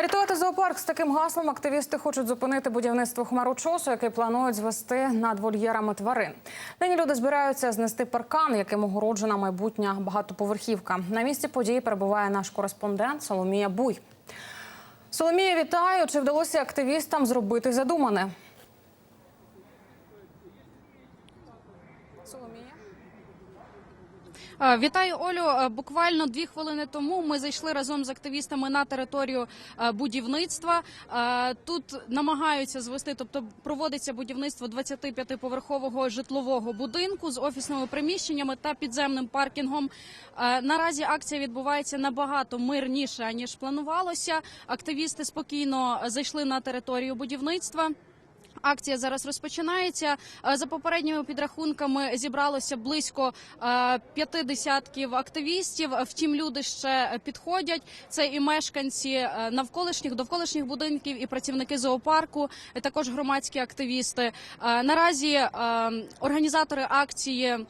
Рятувати зоопарк з таким гаслом активісти хочуть зупинити будівництво хмарочосу, який планують звести над вольєрами тварин. Нині люди збираються знести паркан, яким огороджена майбутня багатоповерхівка. На місці події перебуває наш кореспондент Соломія Буй. Соломія, вітаю! Чи вдалося активістам зробити задумане? Соломія. Е, Вітаю, Олю. Е, Буквально дві хвилини тому ми зайшли разом з активістами на територію е, будівництва. Тут намагаються звести, тобто проводиться будівництво 25-поверхового житлового будинку з офісними приміщеннями та підземним паркінгом. Наразі акція відбувається набагато мирніше ніж планувалося. Активісти спокійно зайшли на територію будівництва. Акція зараз розпочинається. Е, За попередніми підрахунками зібралося близько е, п'яти десятків активістів. Втім, люди ще підходять. Це і мешканці е, навколишніх довколишніх будинків, і працівники зоопарку, і також громадські активісти. Наразі організатори акції.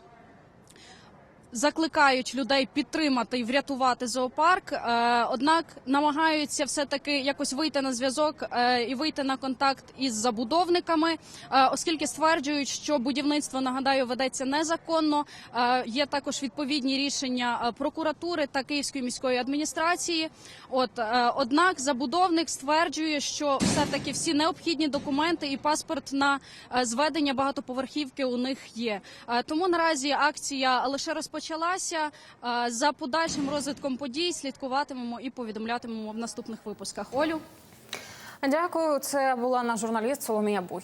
Закликають людей підтримати і врятувати зоопарк, е, однак намагаються все таки якось вийти на зв'язок е, і вийти на контакт із забудовниками, е, оскільки стверджують, що будівництво нагадаю ведеться незаконно. Є також відповідні рішення прокуратури та Київської міської адміністрації. От однак забудовник стверджує, що все таки всі необхідні документи і паспорт на зведення багатоповерхівки у них є. Тому наразі акція лише розпочалася. Е, За подальшим розвитком подій слідкуватимемо і повідомлятимемо в наступних випусках. Олю. Дякую. Це була наш журналіст Соломія Буй.